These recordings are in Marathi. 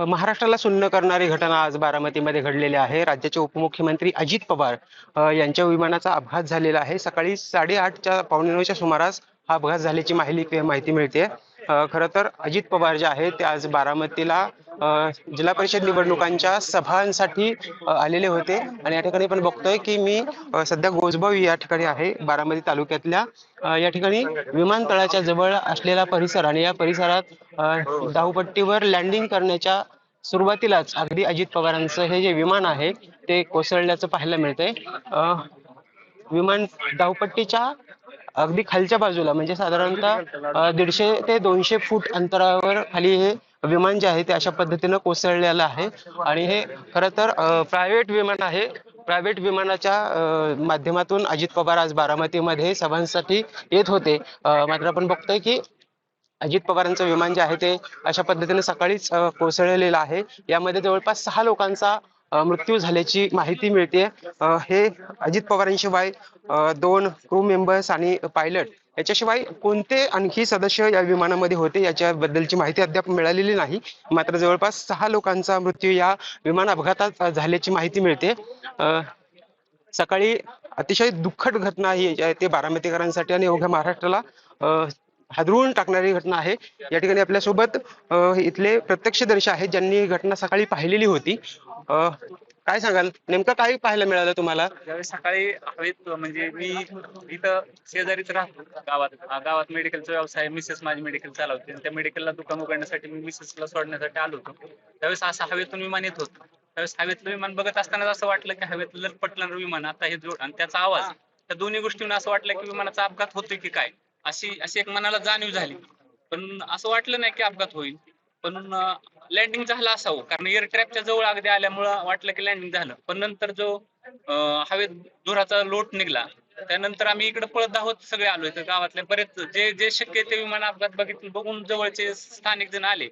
महाराष्ट्राला सुन्न करणारी घटना आज बारामतीमध्ये घडलेली आहे. राज्याचे उपमुख्यमंत्री अजित पवार यांच्या विमानाचा अपघात झालेला आहे. सकाळी साडेआठच्या पावणे नऊच्या सुमारास हा अपघात झाल्याची माहिती माहिती मिळते खरं तर अजित पवार जे आहेत ते आज बारामतीला जिल्हा परिषद निवडणुकांच्या सभांसाठी आलेले होते. आणि या ठिकाणी पण बघतोय की मी सध्या गोजबाव या ठिकाणी आहे बारामती तालुक्यातल्या. या ठिकाणी विमानतळाच्या जवळ असलेला परिसर आणि या परिसरात धावपट्टीवर लँडिंग करण्याच्या सुरुवातीलाच अगदी अजित पवारांचं हे जे विमान आहे ते कोसळल्याचं पाहायला मिळतंय. विमान धावपट्टीच्या अगदी खालच्या बाजूला म्हणजे साधारणतः दीडशे ते दोनशे फूट अंतरावर खाली हे विमान जे आहे ते अशा पद्धतीनं कोसळलेलं आहे. आणि हे खरं तर प्रायव्हेट विमान आहे. प्रायव्हेट विमानाच्या माध्यमातून अजित पवार आज बारामतीमध्ये सभांसाठी येत होते. मात्र आपण बघतोय की अजित पवारांचं विमान जे आहे ते अशा पद्धतीने सकाळीच कोसळलेलं आहे. यामध्ये जवळपास सहा लोकांचा मृत्यू झाल्याची माहिती मिळते. हे अजित पवारांशिवाय दोन क्रू मेंबर्स आणि पायलट याच्याशिवाय कोणते आणखी सदस्य या विमानामध्ये होते याच्याबद्दलची माहिती अद्याप मिळालेली नाही. मात्र जवळपास सहा लोकांचा मृत्यू या विमान अपघातात झाल्याची माहिती मिळते. सकाळी अतिशय दुःखद घटना ही ते बारामतीकरांसाठी आणि अवघ्या महाराष्ट्राला हादरून टाकणारी घटना आहे. या ठिकाणी आपल्यासोबत अ, इथले प्रत्यक्षदर्शी आहेत ज्यांनी ही घटना सकाळी पाहिलेली होती. काय सांगाल? नेमकं काय पाहायला मिळालं तुम्हाला? ज्यावेळेस सकाळी हवेत म्हणजे मी इथं शेजारीच राहतो गावात. गावात मेडिकलचा व्यवसाय मिसेस माझी मेडिकल चालवते. त्या मेडिकलला दुकान उघडण्यासाठी मी मिसेसला सोडण्यासाठी आलो होतो. त्यावेळेस असं हवेतून विमान येत होतं. त्यावेळेस हवेतलं विमान बघत असताना असं वाटलं की हवेतलं पटलं विमान आता हे जोड. आणि त्याचा आवाज त्या दोन्ही गोष्टींना असं वाटलं की विमानाचा अपघात होतोय की काय? अशी अशी एक मनाला जाणीव झाली. पण असं वाटलं नाही की अपघात होईल. पण लँडिंग झालं असावं. कारण एअर ट्रॅपच्या जवळ अगदी आल्यामुळं वाटलं की लँडिंग झालं. पण नंतर जो हवेत धुराचा लोट निघला त्यानंतर आम्ही इकडे पळत आहोत सगळे आलोय तर गावातले. बरेच जे जे शक्य आहे ते विमान अपघात बघितले बघून जवळचे स्थानिक जण आले.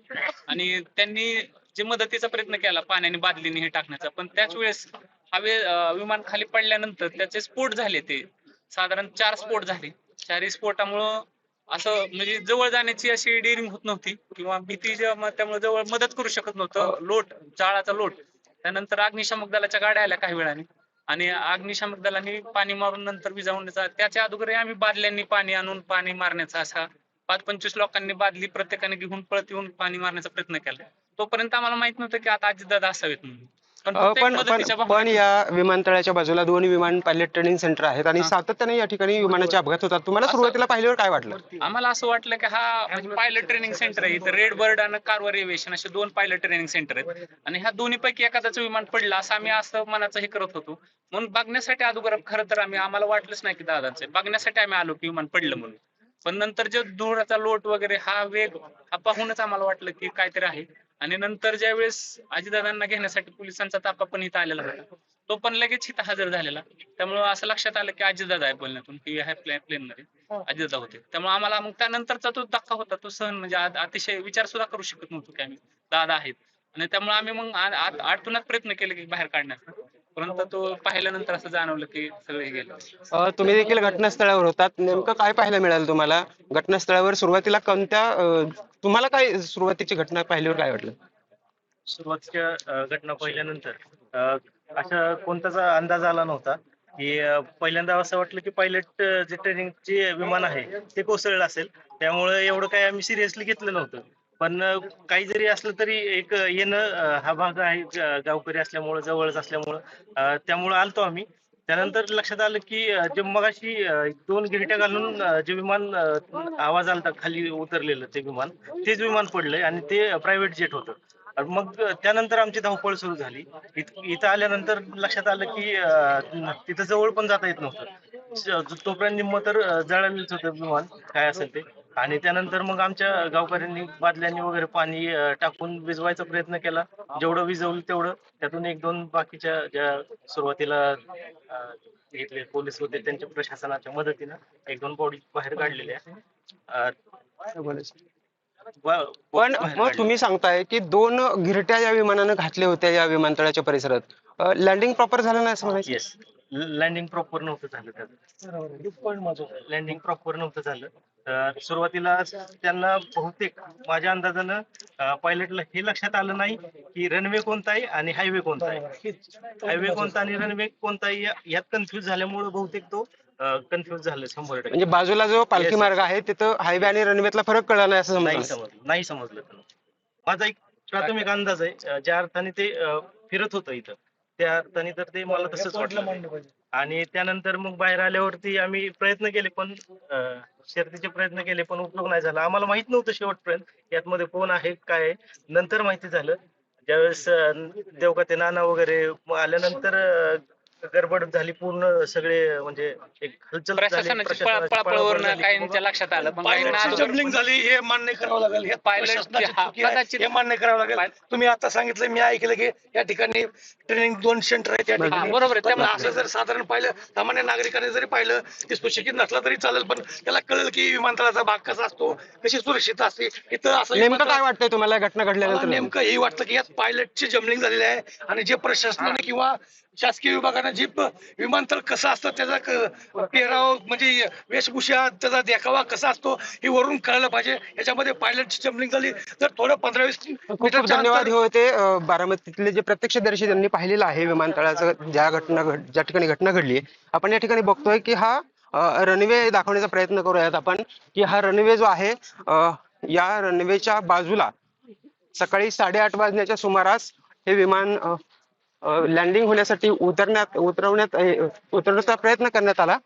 आणि त्यांनी जे मदतीचा प्रयत्न केला पाण्याने बादलीने हे टाकण्याचा. पण त्याच वेळेस हवे विमान खाली पडल्यानंतर त्याचे स्फोट झाले ते. साधारण चार स्फोट झाले. चारही स्फोटामुळं असं म्हणजे जवळ जाण्याची अशी डेअरिंग होत नव्हती. किंवा भीती त्यामुळे जवळ मदत करू शकत नव्हतं. लोट जाळाचा लोट. त्यानंतर अग्निशामक दलाच्या गाड्या आल्या काही वेळाने. आणि अग्निशामक दलाने पाणी मारून नंतर विजावण्याचा त्याच्या अगोदर आम्ही बादल्यांनी पाणी आणून पाणी मारण्याचा असा पाच पंचवीस लोकांनी बादली प्रत्येकाने घेऊन पळत येऊन पाणी मारण्याचा प्रयत्न केला. तोपर्यंत आम्हाला माहीत नव्हतं की आता अजितदादा असावेत म्हणून. अ, पण पण पण या विमानतळाच्या बाजूला दोन विमान पायलट ट्रेनिंग सेंटर आहेत आणि. सातत्याने या ठिकाणी विमानाचे अपघात होतात. तुम्हाला असं- सुरुवातीला पाहिल्यावर काय वाटलं? आम्हाला असं वाटलं की हा म्हणजे पायलट ट्रेनिंग सेंटर आहे. इथं रेड बर्ड आणि कारवर एव्हिएशन असे दोन पायलट ट्रेनिंग सेंटर आहेत. आणि ह्या दोन्ही पैकी एखाद्याचं विमान पडलं असं आम्ही असं मनाचं हे करत होतो. म्हणून बघण्यासाठी अगोदर खरं तर आम्ही आम्हाला वाटलंच नाही की दादांचं आहे. बघण्यासाठी आम्ही आलो की विमान पडलं म्हणून. पण नंतर जे धुराचा लोट वगैरे हा वेग हा पाहूनच आम्हाला वाटलं की काहीतरी आहे. आणि नंतर ज्या वेळेस अजितदादांना घेण्यासाठी पोलिसांचा ताफा पण इथं आलेला होता तो पण लगेच इथं हजर झालेला. त्यामुळे असं लक्षात आलं की अजितदादा आहे बोलण्यातून की ह्या प्लेन प्लेन मध्ये अजितदादा होते. त्यामुळे आम्हाला मग त्यानंतरचा तो धक्का होता तो सहन म्हणजे अतिशय विचार सुद्धा करू शकत नव्हतो की आम्ही दादा आहेत. आणि त्यामुळे आम्ही मग आ- आ- आतूनच प्रयत्न केले की बाहेर काढण्याचा. परंतु तो पाहिल्यानंतर असं जाणवलं की सगळं हे गेलं. अ, तुम्ही देखील घटनास्थळावर होतात. नेमकं काय पाहायला मिळालं तुम्हाला? घटनास्थळावर सुरुवातीला कोणत्या अ, तुम्हाला काय सुरुवातीची घटना पाहिल्यावर काय वाटलं? सुरुवातीच्या अ, घटना पाहिल्यानंतर अ, अशा कोणताच अंदाज आला नव्हता की अ, पहिल्यांदा असं वाटलं की पायलट जे ट्रेनिंगचे विमान आहे ते कोसळलं असेल. त्यामुळे एवढं काही आम्ही सिरियसली घेतलं नव्हतं. पण काही जरी असलं तरी एक येणं हा भाग आहे गावकरी असल्यामुळं जवळच असल्यामुळं त्यामुळं आलतो आम्ही. त्यानंतर लक्षात आलं की जे मगाशी दोन गिरट्या घालून जे विमान आवाज आलता खाली उतरलेलं ते विमान तेच विमान पडलंय आणि ते प्रायव्हेट जेट होतं. मग त्यानंतर आमची धावपळ सुरू झाली. इथं आल्यानंतर लक्षात आलं की तिथं जवळ पण जाता येत नव्हतं. तोपर्यंत निम्म तर जळालेलंच होतं विमान काय असेल ते. आणि त्यानंतर मग आमच्या गावकऱ्यांनी बादल्यांनी वगैरे पाणी अं, टाकून विजवायचा प्रयत्न केला. जेवढं विजवलं तेवढं त्यातून एक दोन बाकीच्या ज्या सुरुवातीला अं, इथले पोलीस होते त्यांच्या प्रशासनाच्या मदतीनं एक दोन बॉडी बाहेर काढलेल्या. अं, बा- पण बाहेर मग. तुम्ही सांगताय की दोन गिरट्या या विमानानं घातल्या होत्या या विमानतळाच्या परिसरात लँडिंग प्रॉपर झालं नाही असं म्हणायचं? लँडिंग प्रॉपर नव्हतं झालं त्याचं. लँडिंग प्रॉपर नव्हतं झालं. अं, सुरुवातीला त्यांना बहुतेक माझ्या अंदाजानं पायलटला हे लक्षात आलं नाही की रनवे कोणता आहे आणि हायवे कोणता आहे. हायवे कोणता आणि रनवे कोणता आहे यात कन्फ्युज झाल्यामुळे बहुतेक तो कन्फ्युज झालं शंभर टक्के. म्हणजे बाजूला जो पालखी. मार्ग आहे तिथं हायवे आणि रनवेतला फरक कळला नाही असं नाही समजा समजलं नाही समजलं. त्यांना माझा एक प्राथमिक अंदाज आहे ज्या अर्थाने ते फिरत होतं इथं. त्या अर्थाने तर ते मला तसंच वाटलं आणि त्यानंतर मग बाहेर आल्यावरती आम्ही प्रयत्न केले पण शर्तीचे प्रयत्न केले पण उपयोग नाही झाला. आम्हाला माहीत नव्हतं शेवटपर्यंत यातमध्ये कोण आहे काय आहे. नंतर माहिती झालं. ज्यावेळेस अं, देवकाते नाना वगैरे आल्यानंतर गडबड झाली पूर्ण सगळे म्हणजे एक हलचल झाली, प्रशासनाची प्रशासनाची पळापळ पळापळवरून झाली. काहींच्या लक्षात आलं पण काहींना पायलटची अगोदर- जमलिंग झाली हे मान्य करावं लागेल हे प्रशासनाची हा, चुकी आहे, कदाचित- हे मान्य करावं लागेल पाय- तुम्ही आता सांगितलं मी ऐकलं की या ठिकाणी ट्रेनिंग दोन सेंटर आहेत या बरोबर. ठिकाणी बरोबर आहे. पण त्यामुळे- असं जर साधारण पाहिलं सामान्य नागरिकाने जरी पाहिलं की सुशिक्षित नसला तरी चालेल पण त्याला कळेल की विमानतळाचा भाग कसा असतो कशी सुरक्षित असते इथं असं नेमकं विमानतळ- काय वाटतंय तुम्हाला या घटना मला घडल्यानंतर नेमकं हे वाटतं की यात पायलटची जमलिंग झालेली आहे आणि जे प्रशासनाने किंवा शासकीय विभागाने जे प- विमानतळ कसं असतं त्याचा पेहराव म्हणजे वेशभूषा त्याचा देखावा कसा असतो हे वरून कळलं पाहिजे. याच्यामध्ये पायलटची जमलिंग झाली तर थोडं पंधरा वीस मीटरच्या धन्यवाद. हे होते बारामतीतले जे प्रत्यक्षदर्शी त्यांनी पाहिलेलं आहे विमानतळाचं ज्या घटना ज्या ठिकाणी घटना घडली आपण या ठिकाणी बघतोय की हा रनवे दाखवण्याचा प्रयत्न करूयात आपण की हा रनवे जो आहे या रनवेच्या बाजूला सकाळी साडेआठ वाजण्याच्या सुमारास हे विमान लँडिंग होण्यासाठी उतरण्यात उतरवण्यात उतरण्याचा उतरवण्याचा प्रयत्न करण्यात आला.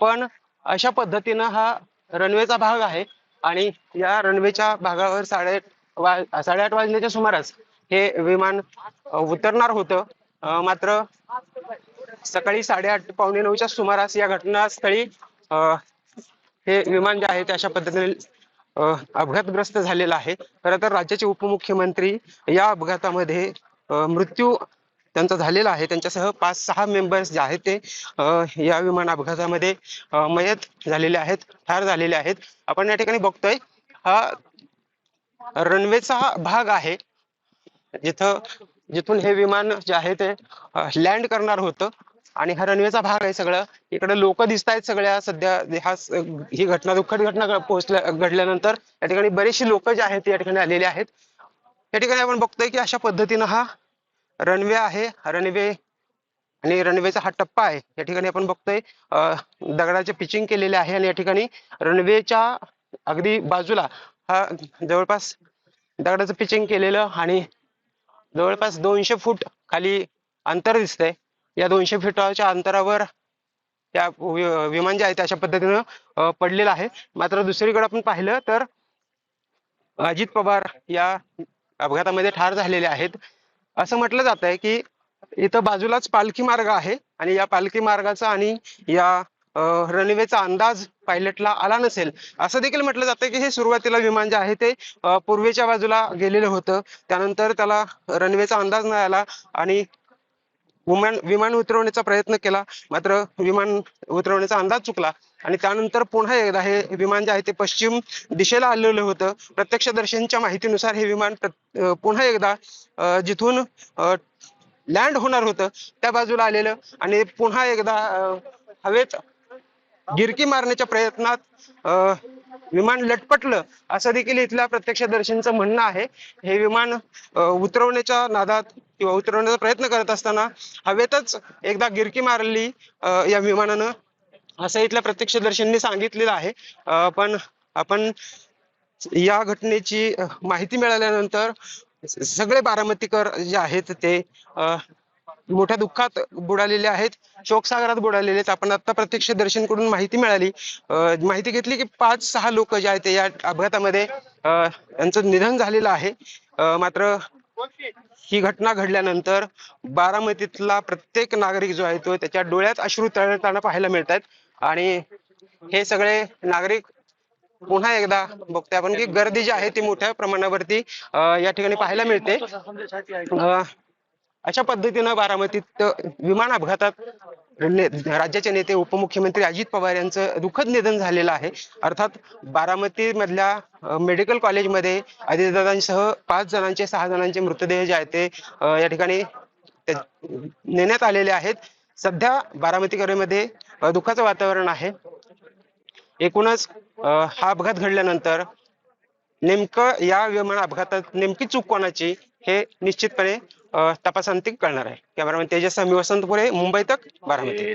पण अशा पद्धतीनं हा रनवेचा भाग आहे आणि या रनवेच्या भागावर साडे वा साडेआठ वाजण्याच्या सुमारास हे विमान उतरणार होतं. मात्र सकाळी साडेआठ पावणे नऊच्या सुमारास या घटनास्थळी हे विमान जे आहे ते अशा पद्धतीने अपघातग्रस्त झालेलं आहे. खरं तर राज्याचे उपमुख्यमंत्री या अपघातामध्ये मृत्यू त्यांचा झालेला आहे. त्यांच्यासह पाच सहा मेंबर्स जे आहेत ते या विमान अपघातामध्ये मयत झालेले आहेत ठार झालेले आहेत. आपण या ठिकाणी बघतोय हा रनवेचा भाग आहे. जिथं जिथून हे विमान जे आहे ते लँड करणार होतं. आणि हा रनवेचा भाग आहे सगळं. इकडे लोक दिसत आहेत सगळ्या. सध्या हा ही घटना दुःखद घटना पोहोचल्या घडल्यानंतर या ठिकाणी बरेचशी लोक जे आहेत या ठिकाणी आलेले आहेत. या ठिकाणी आपण बघतोय की अशा पद्धतीनं हा रनवे आहे. रनवे आणि रनवेचा हा टप्पा आहे. या ठिकाणी आपण बघतोय दगडाचे पिचिंग केलेले आहे आणि या ठिकाणी रनवेच्या अगदी बाजूला हा जवळपास दगडाचं पिचिंग केलेलं आणि जवळपास दोनशे फूट खाली अंतर दिसतंय. या दोनशे फुटाच्या अंतरावर त्या विमान जे आहे ते अशा पद्धतीनं पडलेलं आहे. मात्र दुसरीकडे आपण पाहिलं तर अजित पवार या अपघातामध्ये ठार झालेले आहेत. असं म्हटलं जात आहे की इथं बाजूलाच पालखी मार्ग आहे आणि या पालखी मार्गाचा आणि या रनवेचा अंदाज पायलटला आला नसेल. असं देखील म्हटलं जातं की हे सुरुवातीला विमान जे आहे ते पूर्वेच्या बाजूला गेलेलं होतं. त्यानंतर त्याला रनवेचा अंदाज नाही आला आणि विमान विमान उतरवण्याचा प्रयत्न केला. मात्र विमान उतरवण्याचा अंदाज चुकला. आणि त्यानंतर पुन्हा एकदा हे विमान जे आहे ते पश्चिम दिशेला आलेलं होतं. प्रत्यक्षदर्शींच्या माहितीनुसार हे विमान पुन्हा एकदा जिथून लँड होणार होतं त्या बाजूला आलेलं. आणि पुन्हा एकदा हवेत गिरकी मारण्याच्या प्रयत्नात विमान लटपटलं. असं देखील इथल्या प्रत्यक्षदर्शींचं म्हणणं आहे. हे विमान उतरवण्याच्या नादात किंवा उतरवण्याचा प्रयत्न करत असताना हवेतच एकदा गिरकी मारली या विमानानं. असं इथल्या प्रत्यक्षदर्शींनी सांगितलेलं आहे. पण आपण या घटनेची माहिती मिळाल्यानंतर सगळे बारामतीकर जे आहेत ते अं, मोठ्या दुःखात बुडालेले आहेत. शोकसागरात बुडालेले आहेत. आपण आता प्रत्यक्ष प्रत्यक्षदर्शींकडून माहिती मिळाली. माहिती घेतली की पाच सहा लोक जे आहेत ते या अपघातामध्ये अं, यांचं निधन झालेलं आहे. मात्र ही घटना घडल्यानंतर बारामतीतला प्रत्येक नागरिक जो आहे तो त्याच्या डोळ्यात अश्रू तळताना पाहायला मिळतात आणि हे सगळे नागरिक पुन्हा एकदा बघतोय आपण की गर्दी जी आहे ती मोठ्या प्रमाणावरती या ठिकाणी पाहायला मिळते. अं, अशा पद्धतीनं बारामतीत विमान अपघातात ने- राज्याचे नेते उपमुख्यमंत्री अजित पवार यांचं दुःखद निधन झालेलं आहे. अर्थात बारामती मधल्या मेडिकल कॉलेजमध्ये अजितदादांसह पाच जणांचे सहा जणांचे मृतदेह जे आहेत ते या ठिकाणी नेण्यात आलेले आहेत. सध्या बारामतीकरांमध्ये अं, दुःखाचं वातावरण आहे. एकूणच हा अपघात घडल्यानंतर नेमकं या विमान अपघातात नेमकी चूक कोणाची हे निश्चितपणे अ, तपासांती कळणार आहे. कॅमेरामॅन तेजस्वामी वसंतपुरे मुंबई तक बारामती.